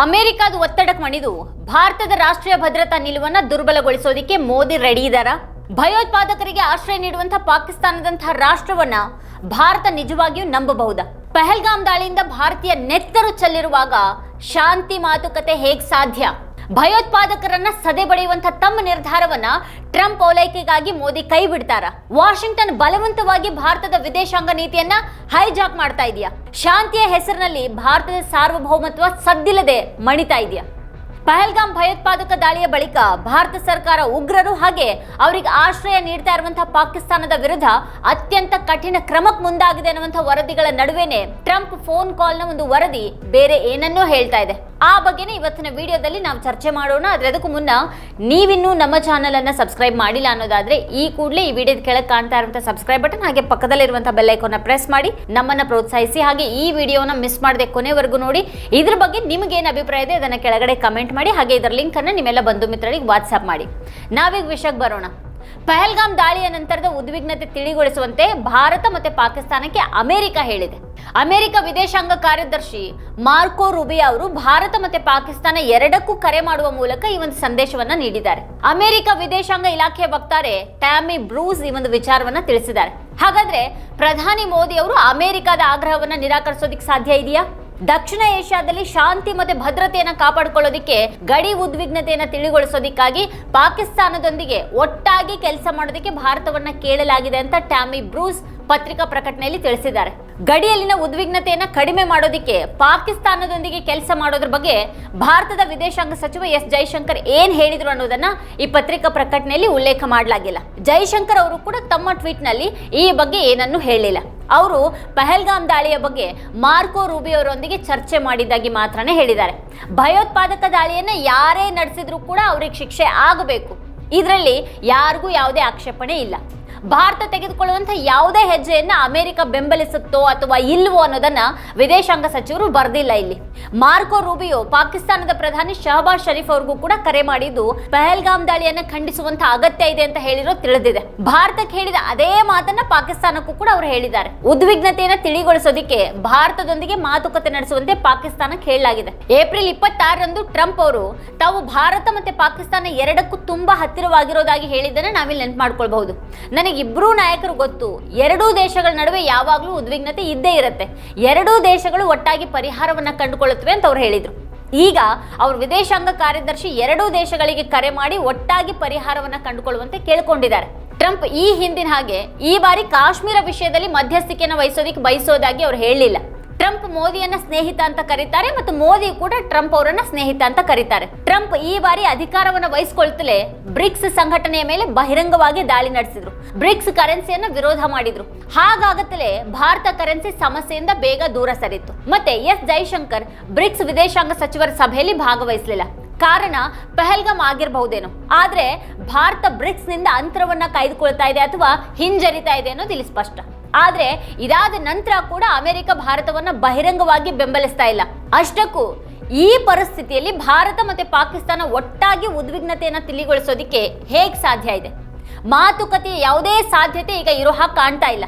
ಅಮೆರಿಕದ ಒತ್ತಡಕ್ಕೆ ಮಣಿದು ಭಾರತದ ರಾಷ್ಟ್ರೀಯ ಭದ್ರತಾ ನಿಲುವನ್ನ ದುರ್ಬಲಗೊಳಿಸೋದಿಕ್ಕೆ ಮೋದಿ ರೆಡಿ ಇದ್ದಾರಾ ಭಯೋತ್ಪಾದಕರಿಗೆ ಆಶ್ರಯ ನೀಡುವಂತಹ ಪಾಕಿಸ್ತಾನದಂತಹ ರಾಷ್ಟ್ರವನ್ನ ಭಾರತ ನಿಜವಾಗಿಯೂ ನಂಬಬಹುದಾ? ಪಹಲ್ಗಾಮ್ ದಾಳಿಯಿಂದ ಭಾರತೀಯ ನೆತ್ತರು ಚೆಲ್ಲಿರುವಾಗ ಶಾಂತಿ ಮಾತುಕತೆ ಹೇಗ್ ಸಾಧ್ಯ? ಭಯೋತ್ಪಾದಕರನ್ನ ಸದೆ ಬಡಿಯುವಂತ ತಮ್ಮ ನಿರ್ಧಾರವನ್ನ ಟ್ರಂಪ್ ಓಲೈಕೆಗಾಗಿ ಮೋದಿ ಕೈ ಬಿಡ್ತಾರ. ವಾಷಿಂಗ್ಟನ್ ಬಲವಂತವಾಗಿ ಭಾರತದ ವಿದೇಶಾಂಗ ನೀತಿಯನ್ನ ಹೈಜಾಕ್ ಮಾಡ್ತಾ ಇದೆಯಾ? ಶಾಂತಿಯ ಹೆಸರಿನಲ್ಲಿ ಭಾರತದ ಸಾರ್ವಭೌಮತ್ವ ಸದ್ದಿಲ್ಲದೆ ಮಣಿತಾ ಇದೆಯಾ? ಪಹಲ್ಗಾಮ್ ಭಯೋತ್ಪಾದಕ ದಾಳಿಯ ಬಳಿಕ ಭಾರತ ಸರ್ಕಾರ ಉಗ್ರರು ಹಾಗೆ ಅವರಿಗೆ ಆಶ್ರಯ ನೀಡ್ತಾ ಇರುವಂತಹ ಪಾಕಿಸ್ತಾನದ ವಿರುದ್ಧ ಅತ್ಯಂತ ಕಠಿಣ ಕ್ರಮಕ್ಕೆ ಮುಂದಾಗಿದೆ ಅನ್ನುವಂಥ ವರದಿಗಳ ನಡುವೆನೆ ಟ್ರಂಪ್ ಫೋನ್ ಕಾಲ್ನ ಒಂದು ವರದಿ ಬೇರೆ ಏನನ್ನೂ ಹೇಳ್ತಾ ಇದೆ. ಆ ಬಗ್ಗೆನೇ ಇವತ್ತಿನ ವಿಡಿಯೋದಲ್ಲಿ ನಾವು ಚರ್ಚೆ ಮಾಡೋಣ. ಆದರೆ ಅದಕ್ಕೂ ಮುನ್ನ ನೀವಿನ್ನೂ ನಮ್ಮ ಚಾನಲನ್ನು ಸಬ್ಸ್ಕ್ರೈಬ್ ಮಾಡಿಲ್ಲ ಅನ್ನೋದಾದ್ರೆ ಈ ಕೂಡಲೇ ಈ ವಿಡಿಯೋದ ಕೆಳಗೆ ಕಾಣ್ತಾ ಇರುವಂಥ ಸಬ್ಸ್ಕ್ರೈಬ್ ಬಟನ್, ಹಾಗೆ ಪಕ್ಕದಲ್ಲಿರುವಂಥ ಬೆಲ್ ಐಕಾನ್ ಪ್ರೆಸ್ ಮಾಡಿ ನಮ್ಮನ್ನ ಪ್ರೋತ್ಸಾಹಿಸಿ. ಹಾಗೆ ಈ ವಿಡಿಯೋನ ಮಿಸ್ ಮಾಡದೆ ಕೊನೆವರೆಗೂ ನೋಡಿ. ಇದ್ರ ಬಗ್ಗೆ ನಿಮಗೇನು ಅಭಿಪ್ರಾಯ ಇದೆ ಅದನ್ನ ಕೆಳಗಡೆ ಕಮೆಂಟ್ ಮಾಡಿ, ಹಾಗೆ ಇದರ ಲಿಂಕ್ ಅನ್ನ ನಿಮ್ಮೆಲ್ಲ ಬಂಧು ಮಿತ್ರರಿಗೆ ವಾಟ್ಸ್ಆಪ್ ಮಾಡಿ. ನಾವೀಗ ವಿಷಯಕ್ಕೆ ಬರೋಣ. ಪಹಲ್ಗಾಮ್ ದಾಳಿಯ ನಂತರದ ಉದ್ವಿಗ್ನತೆ ತಿಳಿಗೊಳಿಸುವಂತೆ ಭಾರತ ಮತ್ತೆ ಪಾಕಿಸ್ತಾನಕ್ಕೆ ಅಮೆರಿಕ ಹೇಳಿದೆ. ಅಮೆರಿಕ ವಿದೇಶಾಂಗ ಕಾರ್ಯದರ್ಶಿ ಮಾರ್ಕೋ ರುಬಿಯಾ ಅವರು ಭಾರತ ಮತ್ತೆ ಪಾಕಿಸ್ತಾನ ಎರಡಕ್ಕೂ ಕರೆ ಮಾಡುವ ಮೂಲಕ ಈ ಒಂದು ಸಂದೇಶವನ್ನ ನೀಡಿದ್ದಾರೆ. ಅಮೆರಿಕ ವಿದೇಶಾಂಗ ಇಲಾಖೆಯ ವಕ್ತಾರೆ ಟ್ಯಾಮಿ ಬ್ರೂಸ್ ಈ ಒಂದು ವಿಚಾರವನ್ನ ತಿಳಿಸಿದ್ದಾರೆ. ಹಾಗಾದ್ರೆ ಪ್ರಧಾನಿ ಮೋದಿ ಅವರು ಅಮೆರಿಕದ ಆಗ್ರಹವನ್ನ ನಿರಾಕರಿಸೋದಿಕ್ ಸಾಧ್ಯ ಇದೆಯಾ? ದಕ್ಷಿಣ ಏಷ್ಯಾದಲ್ಲಿ ಶಾಂತಿ ಮತ್ತೆ ಭದ್ರತೆಯನ್ನ ಕಾಪಾಡಿಕೊಳ್ಳೋದಿಕ್ಕೆ ಗಡಿ ಉದ್ವಿಗ್ನತೆಯನ್ನ ತಿಳಿಗೊಳಿಸೋದಿಕ್ಕಾಗಿ ಪಾಕಿಸ್ತಾನದೊಂದಿಗೆ ಒಟ್ಟಾಗಿ ಕೆಲಸ ಮಾಡೋದಕ್ಕೆ ಭಾರತವನ್ನ ಕೇಳಲಾಗಿದೆ ಅಂತ ಟ್ಯಾಮಿ ಬ್ರೂಸ್ ಪತ್ರಿಕಾ ಪ್ರಕಟಣೆಯಲ್ಲಿ ತಿಳಿಸಿದ್ದಾರೆ. ಗಡಿಯಲ್ಲಿನ ಉದ್ವಿಗ್ನತೆಯನ್ನು ಕಡಿಮೆ ಮಾಡೋದಕ್ಕೆ ಪಾಕಿಸ್ತಾನದೊಂದಿಗೆ ಕೆಲಸ ಮಾಡೋದ್ರ ಬಗ್ಗೆ ಭಾರತದ ವಿದೇಶಾಂಗ ಸಚಿವ ಎಸ್ ಜೈಶಂಕರ್ ಏನ್ ಹೇಳಿದ್ರು ಅನ್ನೋದನ್ನ ಈ ಪತ್ರಿಕಾ ಪ್ರಕಟಣೆಯಲ್ಲಿ ಉಲ್ಲೇಖ ಮಾಡಲಾಗಿಲ್ಲ. ಜೈಶಂಕರ್ ಅವರು ಕೂಡ ತಮ್ಮ ಟ್ವೀಟ್ನಲ್ಲಿ ಈ ಬಗ್ಗೆ ಏನನ್ನು ಹೇಳಿಲ್ಲ. ಅವರು ಪಹಲ್ಗಾಮ್ ದಾಳಿಯ ಬಗ್ಗೆ ಮಾರ್ಕೋ ರೂಬಿ ಅವರೊಂದಿಗೆ ಚರ್ಚೆ ಮಾಡಿದ್ದಾಗಿ ಮಾತ್ರನೇ ಹೇಳಿದ್ದಾರೆ. ಭಯೋತ್ಪಾದಕ ದಾಳಿಯನ್ನ ಯಾರೇ ನಡೆಸಿದ್ರು ಕೂಡ ಅವ್ರಿಗೆ ಶಿಕ್ಷೆ ಆಗಬೇಕು. ಇದರಲ್ಲಿ ಯಾರಿಗೂ ಯಾವುದೇ ಆಕ್ಷೇಪಣೆ ಇಲ್ಲ. ಭಾರತ ತೆಗೆದುಕೊಳ್ಳುವಂತಹ ಯಾವುದೇ ಹೆಜ್ಜೆಯನ್ನು ಅಮೆರಿಕ ಬೆಂಬಲಿಸುತ್ತೋ ಅಥವಾ ಇಲ್ವೋ ಅನ್ನೋದನ್ನ ವಿದೇಶಾಂಗ ಸಚಿವರು ಬರ್ದಿಲ್ಲ ಇಲ್ಲಿ. ಮಾರ್ಕೋ ರೂಬಿಯೋ, ಪಾಕಿಸ್ತಾನದ ಪ್ರಧಾನಿ ಶಹಬಾಜ್ ಶರೀಫ್ ಅವ್ರಿಗೂ ಕೂಡ ಕರೆ ಮಾಡಿದ್ದು, ಪಹಲ್ಗಾಮ್ ದಾಳಿಯನ್ನ ಖಂಡಿಸುವಂತ ಅಗತ್ಯ ಇದೆ ಅಂತ ಹೇಳಿರೋ ತಿಳಿದಿದೆ. ಭಾರತಕ್ಕೆ ಹೇಳಿದ ಅದೇ ಮಾತನ್ನ ಪಾಕಿಸ್ತಾನಕ್ಕೂ ಕೂಡ ಅವರು ಹೇಳಿದ್ದಾರೆ. ಉದ್ವಿಗ್ನತೆಯನ್ನ ತಿಳಿಗೊಳಿಸೋದಿಕ್ಕೆ ಭಾರತದೊಂದಿಗೆ ಮಾತುಕತೆ ನಡೆಸುವಂತೆ ಪಾಕಿಸ್ತಾನಕ್ಕೆ ಹೇಳಲಾಗಿದೆ. ಏಪ್ರಿಲ್ ಇಪ್ಪತ್ತಾರರಂದು ಟ್ರಂಪ್ ಅವರು ತಾವು ಭಾರತ ಮತ್ತೆ ಪಾಕಿಸ್ತಾನ ಎರಡಕ್ಕೂ ತುಂಬಾ ಹತ್ತಿರವಾಗಿರೋದಾಗಿ ಹೇಳಿದ್ದನ್ನ ನಾವಿಲ್ಲಿ ನೆನ್ಪು ಮಾಡ್ಕೊಳ್ಬಹುದು ನನಗೆ ಇಬ್ಬರೂ ನಾಯಕರು ಗೊತ್ತು, ಎರಡೂ ದೇಶಗಳ ನಡುವೆ ಯಾವಾಗಲೂ ಉದ್ವಿಗ್ನತೆ ಇದ್ದೇ ಇರುತ್ತೆ. ಎರಡೂ ದೇಶಗಳು ಒಟ್ಟಾಗಿ ಪರಿಹಾರವನ್ನ ಕಂಡುಕೊಳ್ಳುತ್ತವೆ ಅಂತ ಅವ್ರು ಹೇಳಿದ್ರು. ಈಗ ಅವ್ರ ವಿದೇಶಾಂಗ ಕಾರ್ಯದರ್ಶಿ ಎರಡೂ ದೇಶಗಳಿಗೆ ಕರೆ ಮಾಡಿ ಒಟ್ಟಾಗಿ ಪರಿಹಾರವನ್ನ ಕಂಡುಕೊಳ್ಳುವಂತೆ ಕೇಳಿಕೊಂಡಿದ್ದಾರೆ. ಟ್ರಂಪ್ ಈ ಹಿಂದಿನ ಹಾಗೆ ಈ ಬಾರಿ ಕಾಶ್ಮೀರ ವಿಷಯದಲ್ಲಿ ಮಧ್ಯಸ್ಥಿಕೆಯನ್ನು ವಹಿಸೋದಿಕ್ಕೆ ಬಯಸೋದಾಗಿ ಅವ್ರು ಹೇಳಿಲ್ಲ. ಟ್ರಂಪ್ ಮೋದಿಯನ್ನ ಸ್ನೇಹಿತ ಅಂತ ಕರೀತಾರೆ ಮತ್ತು ಮೋದಿ ಕೂಡ ಟ್ರಂಪ್ ಅವರನ್ನ ಸ್ನೇಹಿತ ಅಂತ ಕರೀತಾರೆ. ಟ್ರಂಪ್ ಈ ಬಾರಿ ಅಧಿಕಾರವನ್ನ ವಹಿಸಿಕೊಳ್ತಲೇ ಬ್ರಿಕ್ಸ್ ಸಂಘಟನೆಯ ಮೇಲೆ ಬಹಿರಂಗವಾಗಿ ದಾಳಿ ನಡೆಸಿದ್ರು. ಬ್ರಿಕ್ಸ್ ಕರೆನ್ಸಿಯನ್ನ ವಿರೋಧ ಮಾಡಿದ್ರು. ಹಾಗಾಗತ್ತಲೇ ಭಾರತ ಕರೆನ್ಸಿ ಸಮಸ್ಯೆಯಿಂದ ಬೇಗ ದೂರ ಸರಿತು. ಮತ್ತೆ ಎಸ್ ಜೈಶಂಕರ್ ಬ್ರಿಕ್ಸ್ ವಿದೇಶಾಂಗ ಸಚಿವರ ಸಭೆಯಲ್ಲಿ ಭಾಗವಹಿಸಲಿಲ್ಲ. ಕಾರಣ ಪೆಹಲ್ಗಮ್ ಆಗಿರಬಹುದೇನೋ. ಆದ್ರೆ ಭಾರತ ಬ್ರಿಕ್ಸ್ನಿಂದ ಅಂತರವನ್ನ ಕಾಯ್ದುಕೊಳ್ತಾ ಇದೆ ಅಥವಾ ಹಿಂಜರಿತಾ ಇದೆ ಅನ್ನೋದು ಇಲ್ಲಿ ಸ್ಪಷ್ಟ. ಆದ್ರೆ ಇದಾದ ನಂತರ ಕೂಡ ಅಮೆರಿಕ ಭಾರತವನ್ನು ಬಹಿರಂಗವಾಗಿ ಬೆಂಬಲಿಸ್ತಾ ಇಲ್ಲ. ಅಷ್ಟಕ್ಕೂ ಈ ಪರಿಸ್ಥಿತಿಯಲ್ಲಿ ಭಾರತ ಮತ್ತು ಪಾಕಿಸ್ತಾನ ಒಟ್ಟಾಗಿ ಉದ್ವಿಗ್ನತೆಯನ್ನು ತಿಳಿಗೊಳಿಸೋದಕ್ಕೆ ಹೇಗೆ ಸಾಧ್ಯ ಇದೆ? ಮಾತುಕತೆ ಯಾವುದೇ ಸಾಧ್ಯತೆ ಈಗ ಇರೋ ಹಾಗೆ ಕಾಣ್ತಾ ಇಲ್ಲ.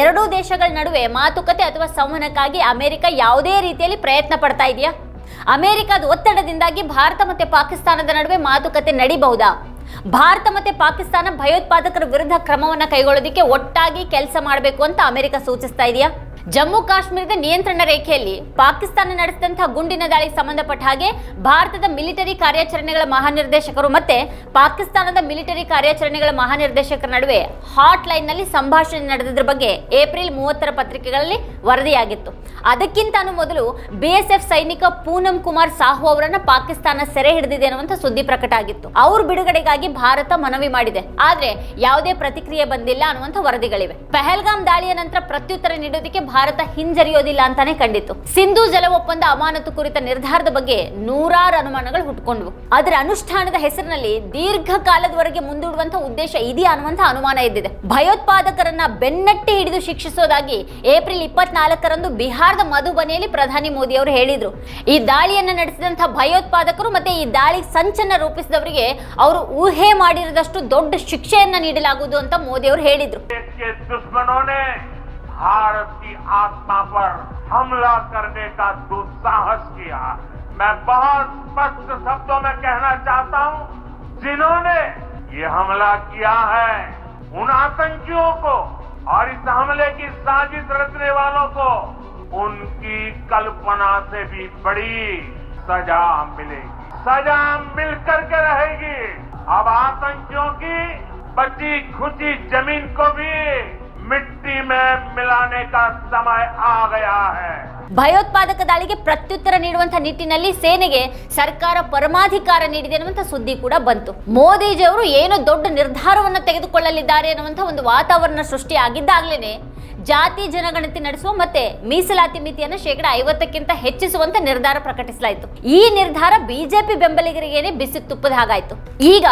ಎರಡೂ ದೇಶಗಳ ನಡುವೆ ಮಾತುಕತೆ ಅಥವಾ ಸಂವಹನಕ್ಕಾಗಿ ಅಮೆರಿಕ ಯಾವುದೇ ರೀತಿಯಲ್ಲಿ ಪ್ರಯತ್ನ ಪಡ್ತಾ ಇದೆಯಾ? ಅಮೆರಿಕದ ಒತ್ತಡದಿಂದಾಗಿ ಭಾರತ ಮತ್ತು ಪಾಕಿಸ್ತಾನದ ನಡುವೆ ಮಾತುಕತೆ ನಡಿಬಹುದಾ? ಭಾರತ ಮತ್ತೆ ಪಾಕಿಸ್ತಾನ ಭಯೋತ್ಪಾದಕರ ವಿರುದ್ಧ ಕ್ರಮವನ್ನು ಕೈಗೊಳ್ಳೋದಕ್ಕೆ ಒಟ್ಟಾಗಿ ಕೆಲಸ ಮಾಡಬೇಕು ಅಂತ ಅಮೆರಿಕ ಸೂಚಿಸ್ತಾ ಇದೆಯಾ? ಜಮ್ಮು ಕಾಶ್ಮೀರದ ನಿಯಂತ್ರಣ ರೇಖೆಯಲ್ಲಿ ಪಾಕಿಸ್ತಾನ ನಡೆಸಿದಂತಹ ಗುಂಡಿನ ದಾಳಿಗೆ ಸಂಬಂಧಪಟ್ಟ ಹಾಗೆ ಭಾರತದ ಮಿಲಿಟರಿ ಕಾರ್ಯಾಚರಣೆಗಳ ಮಹಾನಿರ್ದೇಶಕರು ಮತ್ತೆ ಪಾಕಿಸ್ತಾನದ ಮಿಲಿಟರಿ ಕಾರ್ಯಾಚರಣೆಗಳ ಮಹಾನಿರ್ದೇಶಕರ ನಡುವೆ ಹಾಟ್ ಲೈನ್ನಲ್ಲಿ ಸಂಭಾಷಣೆ ನಡೆದಿದ್ರ ಬಗ್ಗೆ ಏಪ್ರಿಲ್ ಮೂವತ್ತರ ಪತ್ರಿಕೆಗಳಲ್ಲಿ ವರದಿಯಾಗಿತ್ತು. ಅದಕ್ಕಿಂತನೂ ಮೊದಲು ಬಿಎಸ್ಎಫ್ ಸೈನಿಕ ಪೂನಂ ಕುಮಾರ್ ಸಾಹು ಅವರನ್ನ ಪಾಕಿಸ್ತಾನ ಸೆರೆ ಹಿಡಿದಿದೆ ಅನ್ನುವಂಥ ಸುದ್ದಿ ಪ್ರಕಟ ಆಗಿತ್ತು. ಅವ್ರ ಬಿಡುಗಡೆಗಾಗಿ ಭಾರತ ಮನವಿ ಮಾಡಿದೆ. ಆದ್ರೆ ಯಾವುದೇ ಪ್ರತಿಕ್ರಿಯೆ ಬಂದಿಲ್ಲ ಅನ್ನುವಂಥ ವರದಿಗಳಿವೆ. ಪೆಹಲ್ಗಾಮ್ ದಾಳಿಯ ನಂತರ ಪ್ರತ್ಯುತ್ತರ ನೀಡೋದಕ್ಕೆ ಭಾರತ ಹಿಂಜರಿಯೋದಿಲ್ಲ ಅಂತಾನೆ ಕಂಡಿತ್ತು. ಸಿಂಧು ಜಲ ಒಪ್ಪಂದ ಅಮಾನತು ಕುರಿತ ನಿರ್ಧಾರದ ಬಗ್ಗೆ ನೂರಾರು ಅನುಮಾನಗಳು ಹುಟ್ಕೊಂಡ್ವು. ಅದರ ಅನುಷ್ಠಾನದ ಹೆಸರಿನಲ್ಲಿ ದೀರ್ಘಕಾಲದವರೆಗೆ ಮುಂದೂಡುವಂತಹ ಉದ್ದೇಶ ಇದೆಯಾ ಅನ್ನುವಂತಹ ಅನುಮಾನ ಇದ್ದಿದೆ ಭಯೋತ್ಪಾದಕರನ್ನ ಬೆನ್ನಟ್ಟಿ ಹಿಡಿದು ಶಿಕ್ಷಿಸೋದಾಗಿ ಏಪ್ರಿಲ್ ಇಪ್ಪತ್ನಾಲ್ಕರಂದು ಬಿಹಾರದ ಮಧುಬನಿಯಲ್ಲಿ ಪ್ರಧಾನಿ ಮೋದಿ ಅವರು ಹೇಳಿದ್ರು. ಈ ದಾಳಿಯನ್ನ ನಡೆಸಿದಂತಹ ಭಯೋತ್ಪಾದಕರು ಮತ್ತೆ ಈ ದಾಳಿ ಸಂಚನ್ನ ರೂಪಿಸಿದವರಿಗೆ ಅವರು ಊಹೆ ಮಾಡಿರದಷ್ಟು ದೊಡ್ಡ ಶಿಕ್ಷೆಯನ್ನ ನೀಡಲಾಗುವುದು ಅಂತ ಮೋದಿ ಅವರು ಹೇಳಿದ್ರು. भारत की आत्मा पर हमला करने का दुस्साहस किया। मैं बहुत स्पष्ट शब्दों में कहना चाहता हूँ, जिन्होंने ये हमला किया है, उन आतंकियों को और इस हमले की साजिश रचने वालों को उनकी कल्पना से भी बड़ी सजा मिलेगी। सजा मिल करके रहेगी। अब आतंकियों की बची खुची ज़मीन को भी मिट्टी में मिलाने का समय आ गया है। ಭಯೋತ್ಪಾದಕ ದಾಳಿಗೆ ಪ್ರತ್ಯುತ್ತರ ನೀಡುವಂತಹ ನಿಟ್ಟಿನಲ್ಲಿ ಸೇನೆಗೆ ಸರ್ಕಾರ ಪರಮಾಧಿಕಾರ ನೀಡಿದೆ ಅನ್ನುವಂಥ ಸುದ್ದಿ ಕೂಡ ಬಂತು. ಮೋದಿಜಿ ಅವರು ಏನು ದೊಡ್ಡ ನಿರ್ಧಾರವನ್ನು ತೆಗೆದುಕೊಳ್ಳಲಿದ್ದಾರೆ ಅನ್ನುವಂಥ ಒಂದು ವಾತಾವರಣ ಸೃಷ್ಟಿಯಾಗಿದ್ದಾಗಲೇ ಜಾತಿ ಜನಗಣತಿ ನಡೆಸುವ ಮತ್ತೆ ಮೀಸಲಾತಿ ಮಿತಿಯನ್ನು ಶೇಕಡ ಐವತ್ತಕ್ಕಿಂತ ಹೆಚ್ಚಿಸುವಂತ ನಿರ್ಧಾರ ಪ್ರಕಟಿಸಲಾಯಿತು. ಈ ನಿರ್ಧಾರ ಬಿಜೆಪಿ ಬೆಂಬಲಿಗರಿಗೇನೆ ಬಿಸಿ ತುಪ್ಪದ ಹಾಗಾಯ್ತು. ಈಗ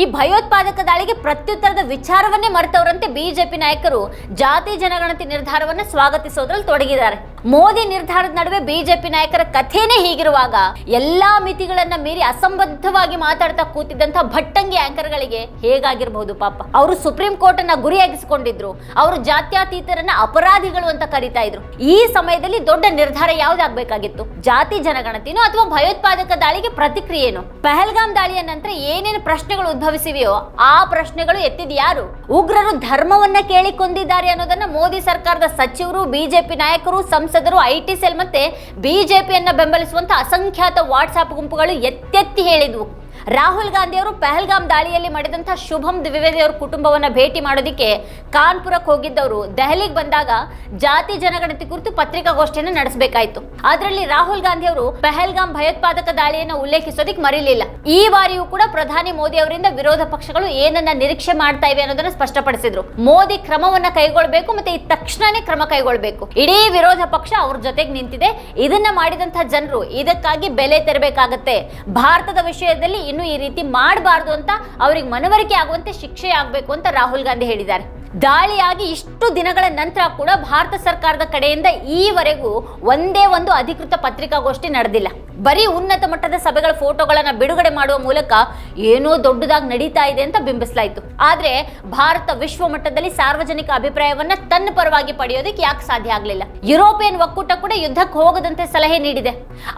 ಈ ಭಯೋತ್ಪಾದಕ ದಾಳಿಗೆ ಪ್ರತ್ಯುತ್ತರದ ವಿಚಾರವನ್ನೇ ಮರೆತವರಂತೆ ಬಿಜೆಪಿ ನಾಯಕರು ಜಾತಿ ಜನಗಣತಿ ನಿರ್ಧಾರವನ್ನ ಸ್ವಾಗತಿಸೋದ್ರಲ್ಲಿ ತೊಡಗಿದ್ದಾರೆ. ಮೋದಿ ನಿರ್ಧಾರದ ನಡುವೆ ಬಿಜೆಪಿ ನಾಯಕರ ಕಥೆನೇ ಹೀಗಿರುವಾಗ ಎಲ್ಲಾ ಮಿತಿಗಳನ್ನ ಮೀರಿ ಅಸಂಬದ್ಧವಾಗಿ ಮಾತಾಡ್ತಾ ಕೂತಿದ್ದಂತ ಭಟ್ಟಂಗಿ ಆಂಕರ್ಗಳಿಗೆ ಹೇಗಾಗಿರಬಹುದು ಪಾಪ? ಅವರು ಸುಪ್ರೀಂ ಕೋರ್ಟ್ ಅನ್ನ ಗುರಿಯಾಗಿಸಿಕೊಂಡಿದ್ರು. ಅವರು ಜಾತ್ಯತೀತರನ್ನ ಅಪರಾಧಿಗಳು ಅಂತ ಕರೀತಾ ಇದ್ರು. ಈ ಸಮಯದಲ್ಲಿ ದೊಡ್ಡ ನಿರ್ಧಾರ ಯಾವ್ದಾಗ್ಬೇಕಾಗಿತ್ತು? ಜಾತಿ ಜನಗಣತಿನೋ ಅಥವಾ ಭಯೋತ್ಪಾದಕ ದಾಳಿಗೆ ಪ್ರತಿಕ್ರಿಯೆನೋ? ಪಹಲ್ಗಾಮ್ ದಾಳಿಯ ನಂತರ ಏನೇನು ಪ್ರಶ್ನೆಗಳು ಉದ್ಭವಿಸಿವೆಯೋ ಆ ಪ್ರಶ್ನೆಗಳು ಎತ್ತಿದ ಯಾರು? ಉಗ್ರರು ಧರ್ಮವನ್ನ ಕೇಳಿಕೊಂಡಿದ್ದಾರೆ ಅನ್ನೋದನ್ನ ಮೋದಿ ಸರ್ಕಾರದ ಸಚಿವರು, ಬಿಜೆಪಿ ನಾಯಕರು ಸಂಸದರು ಐಟಿ ಸೆಲ್ ಮತ್ತೆ ಬಿಜೆಪಿಯನ್ನ ಬೆಂಬಲಿಸುವಂತ ಅಸಂಖ್ಯಾತ ವಾಟ್ಸ್ಆಪ್ ಗುಂಪುಗಳು ಎತ್ತೆತ್ತಿ ಹೇಳಿದ್ವು. ರಾಹುಲ್ ಗಾಂಧಿ ಅವರು ಪಹಲ್ಗಾಮ್ ದಾಳಿಯಲ್ಲಿ ಮಾಡಿದಂಥ ಶುಭಂ ದ್ವಿವೇದಿ ಅವರ ಕುಟುಂಬವನ್ನ ಭೇಟಿ ಮಾಡೋದಕ್ಕೆ ಕಾನ್ಪುರಕ್ಕೆ ಹೋಗಿದ್ದವರು. ದೆಹಲಿಗೆ ಬಂದಾಗ ಜಾತಿ ಜನಗಣತಿ ಕುರಿತು ಪತ್ರಿಕಾಗೋಷ್ಠಿಯನ್ನು ನಡೆಸಬೇಕಾಯಿತು. ಅದರಲ್ಲಿ ರಾಹುಲ್ ಗಾಂಧಿ ಅವರು ಪಹಲ್ಗಾಮ್ ಭಯೋತ್ಪಾದಕ ದಾಳಿಯನ್ನು ಉಲ್ಲೇಖಿಸೋದಕ್ಕೆ ಮರೀಲಿಲ್ಲ. ಈ ಬಾರಿಯೂ ಕೂಡ ಪ್ರಧಾನಿ ಮೋದಿ ಅವರಿಂದ ವಿರೋಧ ಪಕ್ಷಗಳು ಏನನ್ನ ನಿರೀಕ್ಷೆ ಮಾಡ್ತಾ ಇವೆ ಅನ್ನೋದನ್ನ ಸ್ಪಷ್ಟಪಡಿಸಿದ್ರು. ಮೋದಿ ಕ್ರಮವನ್ನ ಕೈಗೊಳ್ಳಬೇಕು ಮತ್ತೆ ಈ ತಕ್ಷಣನೇ ಕ್ರಮ ಕೈಗೊಳ್ಳಬೇಕು ಇಡೀ ವಿರೋಧ ಪಕ್ಷ ಅವ್ರ ಜೊತೆಗೆ ನಿಂತಿದೆ. ಇದನ್ನ ಮಾಡಿದಂತಹ ಜನರು ಇದಕ್ಕಾಗಿ ಬೆಲೆ ತೆರಬೇಕಾಗತ್ತೆ. ಭಾರತದ ವಿಷಯದಲ್ಲಿ ಇನ್ನು ಈ ರೀತಿ ಮಾಡಬಾರ್ದು ಅಂತ ಅವ್ರಿಗೆ ಮನವರಿಕೆ ಆಗುವಂತೆ ಶಿಕ್ಷೆ ಆಗಬೇಕು ಅಂತ ರಾಹುಲ್ ಗಾಂಧಿ ಹೇಳಿದ್ದಾರೆ. ದಾಳಿಯಾಗಿ ಇಷ್ಟು ದಿನಗಳ ನಂತರ ಕೂಡ ಭಾರತ ಸರ್ಕಾರದ ಕಡೆಯಿಂದ ಈವರೆಗೂ ಒಂದೇ ಒಂದು ಅಧಿಕೃತ ಪತ್ರಿಕಾಗೋಷ್ಠಿ ನಡೆದಿಲ್ಲ. ಬರೀ ಉನ್ನತ ಮಟ್ಟದ ಸಭೆಗಳ ಫೋಟೋಗಳನ್ನು ಬಿಡುಗಡೆ ಮಾಡುವ ಮೂಲಕ ಏನೋ ದೊಡ್ಡದಾಗಿ ನಡೀತಾ ಇದೆ ಅಂತ ಬಿಂಬಿಸಲಾಯಿತು. ಆದರೆ ಭಾರತ ವಿಶ್ವ ಮಟ್ಟದಲ್ಲಿ ಸಾರ್ವಜನಿಕ ಅಭಿಪ್ರಾಯವನ್ನ ತನ್ನ ಪರವಾಗಿ ಪಡೆಯೋದಕ್ಕೆ ಯಾಕೆ ಸಾಧ್ಯ ಆಗಲಿಲ್ಲ? ಯುರೋಪಿಯನ್ ಒಕ್ಕೂಟ ಕೂಡ ಯುದ್ಧಕ್ಕೆ ಹೋಗದಂತೆ ಸಲಹೆ ನೀಡಿದೆ.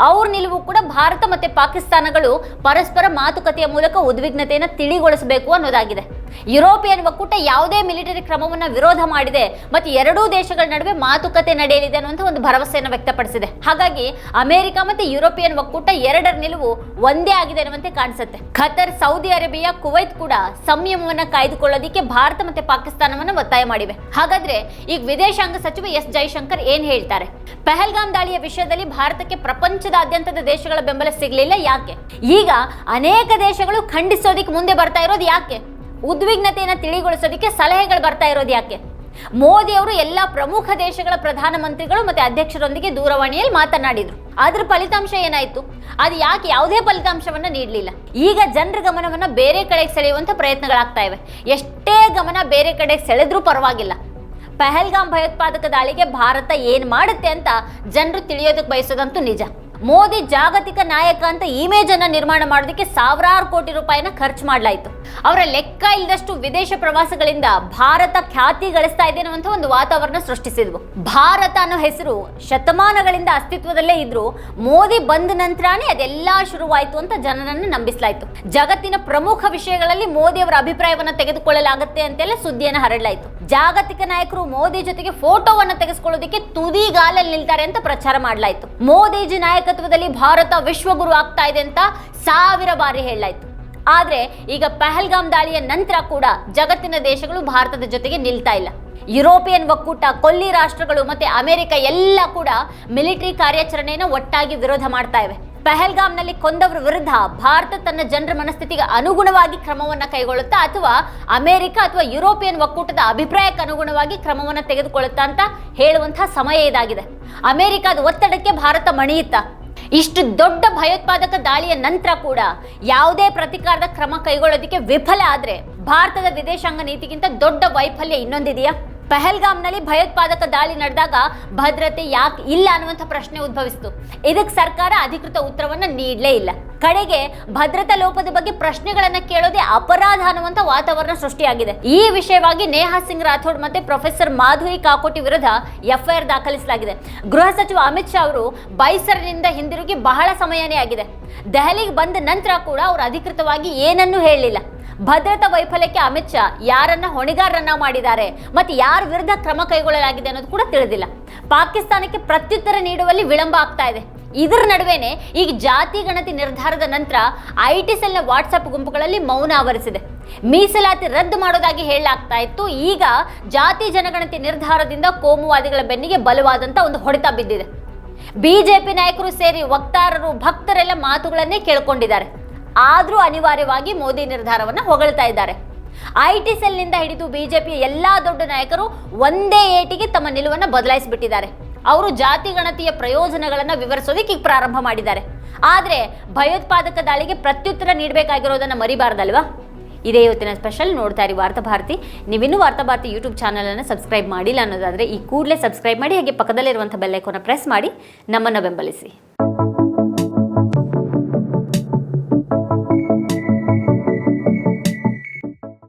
ಅವ್ರ ನಿಲುವು ಕೂಡ ಭಾರತ ಮತ್ತೆ ಪಾಕಿಸ್ತಾನಗಳು ಪರಸ್ಪರ ಮಾತುಕತೆಯ ಮೂಲಕ ಉದ್ವಿಗ್ನತೆಯನ್ನು ತಿಳಿಗೊಳಿಸಬೇಕು ಅನ್ನೋದಾಗಿದೆ. ಯುರೋಪಿಯನ್ ಒಕ್ಕೂಟ ಯಾವುದೇ ಮಿಲಿಟರಿ ಕ್ರಮವನ್ನ ವಿರೋಧ ಮಾಡಿದೆ. ಮತ್ತು ಎರಡೂ ದೇಶಗಳ ನಡುವೆ ಮಾತುಕತೆ ನಡೆಯಲಿದೆ ಅನ್ನುವಂಥ ಒಂದು ಭರವಸೆಯನ್ನು ವ್ಯಕ್ತಪಡಿಸಿದೆ. ಹಾಗಾಗಿ ಅಮೆರಿಕ ಮತ್ತು ಯುರೋಪಿಯನ್ ಒಕ್ಕೂಟ ಎರಡರ ನಿಲುವು ಒಂದೇ ಆಗಿದೆ ಅನ್ನುವಂತೆ ಕಾಣಿಸುತ್ತೆ. ಖತರ್, ಸೌದಿ ಅರೇಬಿಯಾ, ಕುವೈತ್ ಕೂಡ ಸಂಯಮವನ್ನು ಕಾಯ್ದುಕೊಳ್ಳೋದಿಕ್ಕೆ ಭಾರತ ಮತ್ತು ಪಾಕಿಸ್ತಾನವನ್ನು ಒತ್ತಾಯ ಮಾಡಿವೆ. ಹಾಗಾದ್ರೆ ಈಗ ವಿದೇಶಾಂಗ ಸಚಿವ ಎಸ್ ಜೈಶಂಕರ್ ಏನ್ ಹೇಳ್ತಾರೆ? ಪೆಹಲ್ಗಾಮ್ ದಾಳಿಯ ವಿಷಯದಲ್ಲಿ ಭಾರತಕ್ಕೆ ಪ್ರಪಂಚದಾದ್ಯಂತದ ದೇಶಗಳ ಬೆಂಬಲ ಸಿಗಲಿಲ್ಲ ಯಾಕೆ? ಈಗ ಅನೇಕ ದೇಶಗಳು ಖಂಡಿಸೋದಿಕ್ಕೆ ಮುಂದೆ ಬರ್ತಾ ಇರೋದು ಯಾಕೆ? ಉದ್ವಿಗ್ನತೆಯನ್ನು ತಿಳಿಗೊಳಿಸೋದಕ್ಕೆ ಸಲಹೆಗಳು ಬರ್ತಾ ಇರೋದು ಯಾಕೆ? ಮೋದಿ ಅವರು ಎಲ್ಲ ಪ್ರಮುಖ ದೇಶಗಳ ಪ್ರಧಾನಮಂತ್ರಿಗಳು ಮತ್ತೆ ಅಧ್ಯಕ್ಷರೊಂದಿಗೆ ದೂರವಾಣಿಯಲ್ಲಿ ಮಾತನಾಡಿದ್ರು. ಅದ್ರ ಫಲಿತಾಂಶ ಏನಾಯ್ತು? ಅದು ಯಾಕೆ ಯಾವುದೇ ಫಲಿತಾಂಶವನ್ನ ನೀಡಲಿಲ್ಲ? ಈಗ ಜನರ ಗಮನವನ್ನ ಬೇರೆ ಕಡೆಗೆ ಸೆಳೆಯುವಂತ ಪ್ರಯತ್ನಗಳಾಗ್ತಾ ಇವೆ. ಎಷ್ಟೇ ಗಮನ ಬೇರೆ ಕಡೆಗೆ ಸೆಳೆದ್ರೂ ಪರವಾಗಿಲ್ಲ. ಪಹಲ್ಗಾಮ್ ಭಯೋತ್ಪಾದಕ ದಾಳಿಗೆ ಭಾರತ ಏನು ಮಾಡುತ್ತೆ ಅಂತ ಜನರು ತಿಳಿಯೋದಕ್ಕೆ ಬಯಸೋದಂತೂ ನಿಜ. ಮೋದಿ ಜಾಗತಿಕ ನಾಯಕ ಅಂತ ಇಮೇಜ್ ಅನ್ನ ನಿರ್ಮಾಣ ಮಾಡೋದಕ್ಕೆ ಸಾವಿರಾರು ಕೋಟಿ ರೂಪಾಯಿನ ಖರ್ಚು ಮಾಡಲಾಯಿತು. ಅವರ ಲೆಕ್ಕ ಇಲ್ಲದಷ್ಟು ವಿದೇಶ ಪ್ರವಾಸಗಳಿಂದ ಭಾರತ ಖ್ಯಾತಿ ಗಳಿಸ್ತಾ ಇದೆ ಅನ್ನುವಂಥ ಒಂದು ವಾತಾವರಣ ಸೃಷ್ಟಿಸಿದ್ವು. ಭಾರತ ಅನ್ನೋ ಹೆಸರು ಶತಮಾನಗಳಿಂದ ಅಸ್ತಿತ್ವದಲ್ಲೇ ಇದ್ರು ಮೋದಿ ಬಂದ ನಂತರನೇ ಅದೆಲ್ಲ ಶುರುವಾಯಿತು ಅಂತ ಜನರನ್ನು ನಂಬಿಸಲಾಯಿತು. ಜಗತ್ತಿನ ಪ್ರಮುಖ ವಿಷಯಗಳಲ್ಲಿ ಮೋದಿ ಅವರ ಅಭಿಪ್ರಾಯವನ್ನ ತೆಗೆದುಕೊಳ್ಳಲಾಗುತ್ತೆ ಅಂತೆಲ್ಲ ಸುದ್ದಿಯನ್ನು ಹರಡಲಾಯಿತು. ಜಾಗತಿಕ ನಾಯಕರು ಮೋದಿ ಜೊತೆಗೆ ಫೋಟೋವನ್ನ ತೆಗೆಸ್ಕೊಳ್ಳೋದಕ್ಕೆ ತುದಿಗಾಲಲ್ಲಿ ನಿಲ್ತಾರೆ ಅಂತ ಪ್ರಚಾರ ಮಾಡಲಾಯಿತು. ಮೋದಿಜಿ ನಾಯಕತ್ವದಲ್ಲಿ ಭಾರತ ವಿಶ್ವಗುರು ಆಗ್ತಾ ಇದೆ ಅಂತ ಸಾವಿರ ಬಾರಿ ಹೇಳಲಾಯಿತು. ಆದರೆ ಈಗ ಪಹಲ್ಗಾಮ್ ದಾಳಿಯ ನಂತರ ಕೂಡ ಜಗತ್ತಿನ ದೇಶಗಳು ಭಾರತದ ಜೊತೆಗೆ ನಿಲ್ತಾ ಇಲ್ಲ. ಯುರೋಪಿಯನ್ ಒಕ್ಕೂಟ, ಕೊಲ್ಲಿ ರಾಷ್ಟ್ರಗಳು ಮತ್ತೆ ಅಮೆರಿಕ ಎಲ್ಲ ಕೂಡ ಮಿಲಿಟರಿ ಕಾರ್ಯಾಚರಣೆಯನ್ನು ಒಟ್ಟಾಗಿ ವಿರೋಧ ಮಾಡ್ತಾ ಇವೆ. ಪಹಲ್ಗಾಮ್ನಲ್ಲಿ ಕೊಂದವರ ವಿರುದ್ಧ ಭಾರತ ತನ್ನ ಜನರ ಮನಸ್ಥಿತಿಗೆ ಅನುಗುಣವಾಗಿ ಕ್ರಮವನ್ನ ಕೈಗೊಳ್ಳುತ್ತಾ ಅಥವಾ ಅಮೆರಿಕ ಅಥವಾ ಯುರೋಪಿಯನ್ ಒಕ್ಕೂಟದ ಅಭಿಪ್ರಾಯಕ್ಕೆ ಅನುಗುಣವಾಗಿ ಕ್ರಮವನ್ನ ತೆಗೆದುಕೊಳ್ಳುತ್ತಾ ಅಂತ ಹೇಳುವಂತಹ ಸಮಯ ಇದಾಗಿದೆ. ಅಮೆರಿಕದ ಒತ್ತಡಕ್ಕೆ ಭಾರತ ಮಣಿಯುತ್ತಾ? ಇಷ್ಟು ದೊಡ್ಡ ಭಯೋತ್ಪಾದಕ ದಾಳಿಯ ನಂತರ ಕೂಡ ಯಾವುದೇ ಪ್ರತಿಕಾರದ ಕ್ರಮ ಕೈಗೊಳ್ಳೋದಕ್ಕೆ ವಿಫಲ ಆದರೆ ಭಾರತದ ವಿದೇಶಾಂಗ ನೀತಿಗಿಂತ ದೊಡ್ಡ ವೈಫಲ್ಯ ಇನ್ನೊಂದಿದೆಯಾ? ಪಹಲ್ಗಾಮ್ನಲ್ಲಿ ಭಯೋತ್ಪಾದಕ ದಾಳಿ ನಡೆದಾಗ ಭದ್ರತೆ ಯಾಕೆ ಇಲ್ಲ ಅನ್ನುವಂಥ ಪ್ರಶ್ನೆ ಉದ್ಭವಿಸಿತು. ಇದಕ್ಕೆ ಸರ್ಕಾರ ಅಧಿಕೃತ ಉತ್ತರವನ್ನು ನೀಡಲೇ ಇಲ್ಲ. ಕಡೆಗೆ ಭದ್ರತಾ ಲೋಪದ ಬಗ್ಗೆ ಪ್ರಶ್ನೆಗಳನ್ನ ಕೇಳೋದೇ ಅಪರಾಧ ಅನ್ನುವಂಥ ವಾತಾವರಣ ಸೃಷ್ಟಿಯಾಗಿದೆ. ಈ ವಿಷಯವಾಗಿ ನೇಹಾ ಸಿಂಗ್ ರಾಥೋಡ್ ಮತ್ತೆ ಪ್ರೊಫೆಸರ್ ಮಾಧುರಿ ಕಾಕೋಟಿ ವಿರುದ್ಧ ಎಫ್ಐಆರ್ ದಾಖಲಿಸಲಾಗಿದೆ. ಗೃಹ ಸಚಿವ ಅಮಿತ್ ಶಾ ಅವರು ಬೈಸರ್ನಿಂದ ಹಿಂದಿರುಗಿ ಬಹಳ ಸಮಯನೇ ಆಗಿದೆ. ದೆಹಲಿಗೆ ಬಂದ ನಂತರ ಕೂಡ ಅವರು ಅಧಿಕೃತವಾಗಿ ಏನನ್ನೂ ಹೇಳಲಿಲ್ಲ. ಭದ್ರತಾ ವೈಫಲ್ಯಕ್ಕೆ ಅಮಿತ್ ಶಾ ಯಾರನ್ನ ಹೊಣೆಗಾರರನ್ನ ಮಾಡಿದ್ದಾರೆ ಮತ್ತೆ ಯಾರ ವಿರುದ್ಧ ಕ್ರಮ ಕೈಗೊಳ್ಳಲಾಗಿದೆ ಅನ್ನೋದು ಕೂಡ ತಿಳಿದಿಲ್ಲ. ಪಾಕಿಸ್ತಾನಕ್ಕೆ ಪ್ರತ್ಯುತ್ತರ ನೀಡುವಲ್ಲಿ ವಿಳಂಬ ಆಗ್ತಾ ಇದೆ. ಇದರ ನಡುವೆನೆ ಈಗ ಜಾತಿ ಗಣತಿ ನಿರ್ಧಾರದ ನಂತರ ಐ ಟಿ ಸೆಲ್ನ ವಾಟ್ಸಪ್ ಗುಂಪುಗಳಲ್ಲಿ ಮೌನ ಆವರಿಸಿದೆ. ಮೀಸಲಾತಿ ರದ್ದು ಮಾಡೋದಾಗಿ ಹೇಳಲಾಗ್ತಾ ಇತ್ತು. ಈಗ ಜಾತಿ ಜನಗಣತಿ ನಿರ್ಧಾರದಿಂದ ಕೋಮುವಾದಿಗಳ ಬೆನ್ನಿಗೆ ಬಲವಾದಂತ ಒಂದು ಹೊಡೆತ ಬಿದ್ದಿದೆ. ಬಿಜೆಪಿ ನಾಯಕರು ಸೇರಿ ವಕ್ತಾರರು, ಭಕ್ತರೆಲ್ಲ ಮಾತುಗಳನ್ನೇ ಕೇಳ್ಕೊಂಡಿದ್ದಾರೆ. ಆದರೂ ಅನಿವಾರ್ಯವಾಗಿ ಮೋದಿ ನಿರ್ಧಾರವನ್ನು ಹೊಗಳ್ತಾ ಇದ್ದಾರೆ. ಐ ಟಿ ಸೆಲ್ನಿಂದ ಹಿಡಿದು ಬಿಜೆಪಿಯ ಎಲ್ಲಾ ದೊಡ್ಡ ನಾಯಕರು ಒಂದೇ ಏಟಿಗೆ ತಮ್ಮ ನಿಲುವನ್ನು ಬದಲಾಯಿಸಿಬಿಟ್ಟಿದ್ದಾರೆ. ಅವರು ಜಾತಿ ಗಣತಿಯ ಪ್ರಯೋಜನಗಳನ್ನು ವಿವರಿಸೋದಕ್ಕೆ ಪ್ರಾರಂಭ ಮಾಡಿದ್ದಾರೆ. ಆದರೆ ಭಯೋತ್ಪಾದಕ ದಾಳಿಗೆ ಪ್ರತ್ಯುತ್ತರ ನೀಡಬೇಕಾಗಿರೋದನ್ನು ಮರಿಬಾರ್ದಲ್ವಾ? ಇದೇ ಇವತ್ತಿನ ಸ್ಪೆಷಲ್ ನೋಡ್ತಾ ಇರಿ ವಾರ್ತಾಭಾರತಿ ನೀವಿನ್ನೂ ವಾರ್ತಾಭಾರತಿ ಯೂಟ್ಯೂಬ್ ಚಾನಲನ್ನು ಸಬ್ಸ್ಕ್ರೈಬ್ ಮಾಡಿಲ್ಲ ಅನ್ನೋದಾದರೆ ಈ ಕೂಡಲೇ ಸಬ್ಸ್ಕ್ರೈಬ್ ಮಾಡಿ, ಹಾಗೆ ಪಕ್ಕದಲ್ಲಿರುವಂಥ ಬೆಲ್ಲೈಕೋನ ಪ್ರೆಸ್ ಮಾಡಿ, ನಮ್ಮನ್ನು ಬೆಂಬಲಿಸಿ.